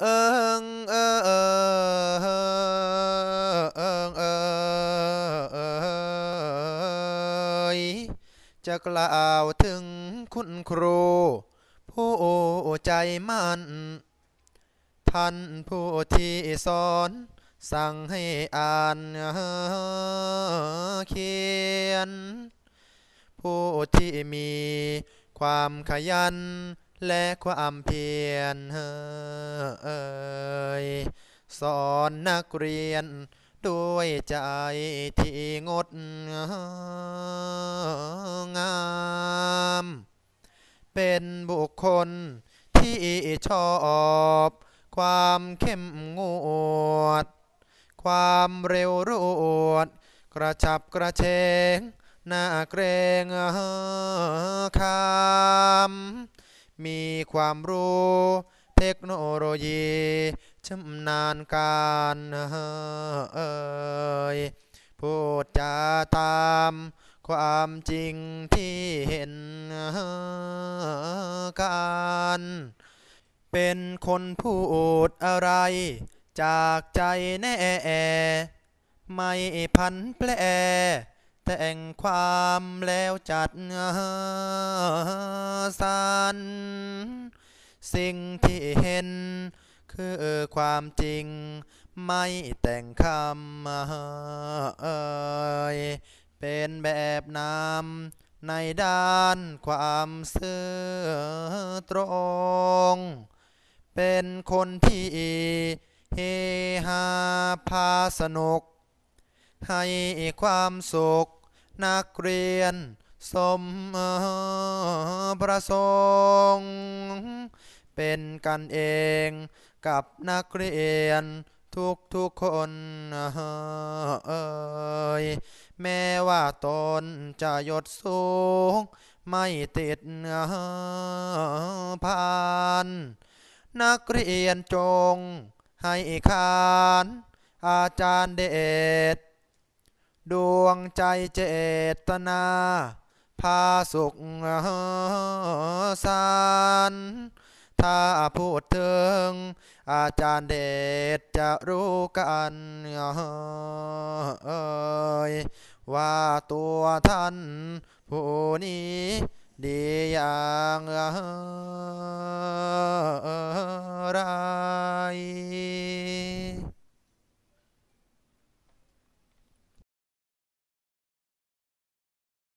เอิงเอิงเอิงเอิงเอิงเอยจะกล่าวถึงคุณครูผู้ใจมั่น ท่านผู้ที่สอนสั่งให้อ่านเขียน ผู้ที่มีความขยันและความเพียร เอ่ยสอนนักเรียน ด้วยใจที่งดงาม เป็นบุคคลที่ชอบความเข้มงวด ความเร็วรวด กระฉับกระเฉงหน้าเกรงคำมีความรู้ เทคโนโลยีชำนาญการเอ่ยพูดจาตามความจริงที่เห็นกันเป็นคนพูดอะไร จากใจแน่ ไม่พันแปล แต่งความแล้วจัดสรร สิ่งที่เห็น คือความจริง ไม่แต่งคำเอ่ยเป็นแบบนำในด้านความซื่อตรง เป็นคนที่เฮฮาพาสนุก ให้ความสุขนักเรียน สมประสงค์ เป็นกันเองกับนักเรียนทุกทุกคนเอ่ยแม้ว่าตนจะยศสูง ไม่ติดผ่าน นักเรียนจงให้ขานอาจารย์เดชดวงใจเจตนา พาสุขสารถ้าพูดถึง อาจารย์เดชจะรู้กันเอ่ยว่าตัวท่านผู้นี้ดีอย่าง